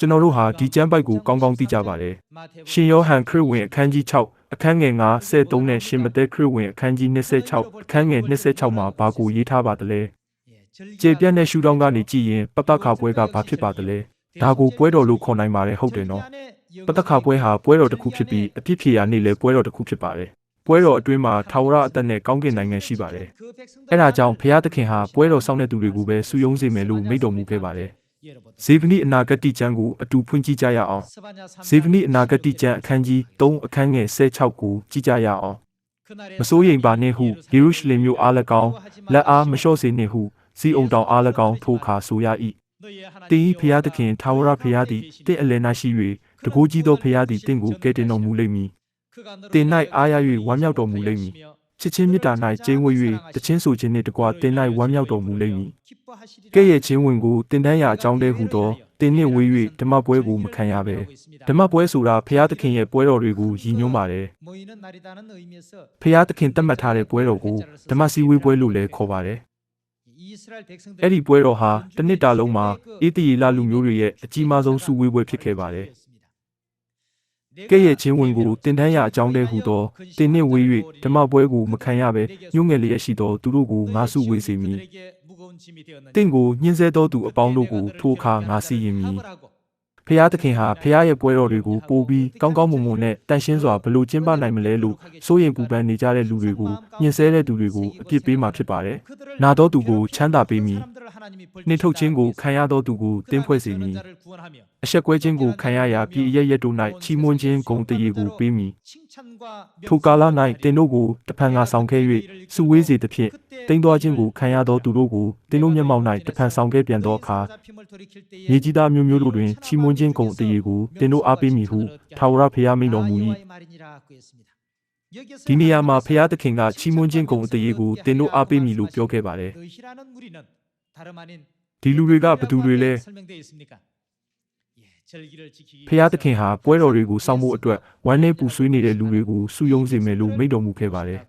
ကျွန်တော်တို့ဟာဒီကျမ်းပိုက်ကိုကောင်းကောင်းသိကြပါတယ်။ရှင်ယောဟန်ခရစ်ဝင်အခန်းကြီး6အခန်းငယ်9 73နဲ့ရှင်မသက်ခရစ်ဝင်အခန်းကြီး26အခန်းငယ်26မှာဘာကိုရေးထားပါသလဲ။ကျေပြတ်တဲ့ရှုထောင့်ကနေကြည့်ရင်ပပခါပွဲကဘာဖြစ်ပါသလဲ။ဒါကိုပွဲတော်လို့ခေါ်နိုင်ပါတယ်ဟုတ်တယ်နော်။ပတခါပွဲဟာပွဲတော်တစ်ခုဖြစ်ပြီးအပြစ်ဖြေရာနေ့လည်းပွဲတော်တစ်ခုဖြစ်ပါတယ်။ပွဲတော်အတွင်းမှာထာဝရအသက်နဲ့ကောင်းကင်နိုင်ငံရှိပါတယ်။အဲဒါကြောင့်ဖျားသခင်ဟာပွဲတော်ဆောင်တဲ့သူတွေကိုပဲစုယုံစေမယ်လို့မိန့်တော်မူခဲ့ပါတယ်။ ဇေဗနိအနာဂတိကျမ်းကိုအတူဖွင့်ကြည့်ကြရအောင်။ဇေဗနိအနာဂတိကျမ်းအခန်းကြီး3အခန်းငယ်16ကိုကြည့်ကြရအောင်။မစိုးရိမ်ပါနှင့်ဟုယေရုရှလင်မြို့အား၎င်းလက်အားမလျှော့စေနှင့်ဟုစီအုံတောင်အား၎င်းထိုခါဆိုရ၏။တင်းဤဖျားသခင်ထာဝရဖျားသည်တင့်အလယ်၌ရှိ၍တကိုးကြီးသောဖျားသည်တင့်ကိုကဲတင်တော်မူလိမ့်မည်။တင်၌အားရ၍ဝမ်းမြောက်တော်မူလိမ့်မည်။ ချစ်ချင်းမေတ္တာ၌ကျင်းဝေ၍တချင်းဆိုခြင်းနှင့်တကွတင်၌ဝမ်းမြောက်တော်မူလိမ့်မည်။ကဲ့ရဲ့ချင်းဝင်ကိုတင်တန်းရာအကြောင်းတည်းဟူသောတင်နှင့်ဝေး၍ဓမ္မပွဲကိုမခံရဘဲဓမ္မပွဲဆိုတာဖျားသခင်ရဲ့ပွဲတော်တွေကိုရည်ညွှန်းပါတယ်။ဖျားသခင်တတ်မှတ်ထားတဲ့ပွဲတော်ကိုဓမ္မစည်းဝေးပွဲလို့လည်းခေါ်ပါတယ်။အဲ့ဒီပွဲတော်ဟာတစ်နှစ်တာလုံးမှာအေးတရီလာလူမျိုးတွေရဲ့အကြီးမားဆုံးစုဝေးပွဲဖြစ်ခဲ့ပါတယ်။ ကဲ့ရဲ့ချင်းဝင်ကိုတင်တန်းရအကြောင်းတည်းဟူသောတင်နှင့်ဝေး၍ဓမ္မပွဲကိုမခံရဘဲညှို့ငယ်လျက်ရှိသောသူတို့ကိုငါစုဝေးစေမည်။တင့်ကိုညှင်းဆဲသောသူအပေါင်းတို့ကိုထိုအခါငါစီရင်မည်။ဖျားသခင်ဟာဖျားရဲ့ပွဲတော်တွေကိုပို့ပြီးကောင်းကောင်းမွန်မွန်နဲ့တန်ရှင်းစွာဘလို့ကျင်းပနိုင်မလဲလို့စိုးရင်ပူပန်နေကြတဲ့လူတွေကိုညှင်းဆဲတဲ့သူတွေကိုအပြစ်ပေးမှာဖြစ်ပါတယ်။နာတော်သူကိုချမ်းသာပေးမည်။နှိထုတ်ခြင်းကိုခံရသောသူကိုတင်းဖွဲ့စေမည်။အဆက်ကွဲခြင်းကိုခံရရာပြည်အရရက်တို့၌ချီးမွမ်းခြင်းဂုဏ်တရေကိုပေးမည်။ထိုကာလ၌တင်တို့ကိုတဖန်ကဆောင်ခဲ့၍စုဝေးစေသဖြင့်တိမ်သွားခြင်းကိုခံရသောသူတို့ကိုတင်တို့မျက်မှောက်၌တဖန်ဆောင်ခဲ့ပြန်သောအခါမြေကြီးသားမျိုးမျိုးတို့တွင်ချီးမွမ်းခြင်းဂုဏ်တရေကိုတင်တို့အားပေးမည်ဟုထာဝရဘုရားမိန့်တော်မူ၏ဒီနေရာမှာဘုရားသခင်ကချီးမွမ်းခြင်းဂုဏ်တရေကိုတင်တို့အားပေးမည်လို့ပြောခဲ့ပါတယ်ဒီလူတွေကဘသူတွေလဲ ဖျားသခင်ဟာပွဲတော်တွေကိုစောင့်ဖို့အတွက်ဝမ်းနည်းပူဆွေးနေတဲ့လူတွေကိုစုယုံစေမယ်လို့မိန့်တော်မူခဲ့ပါတယ်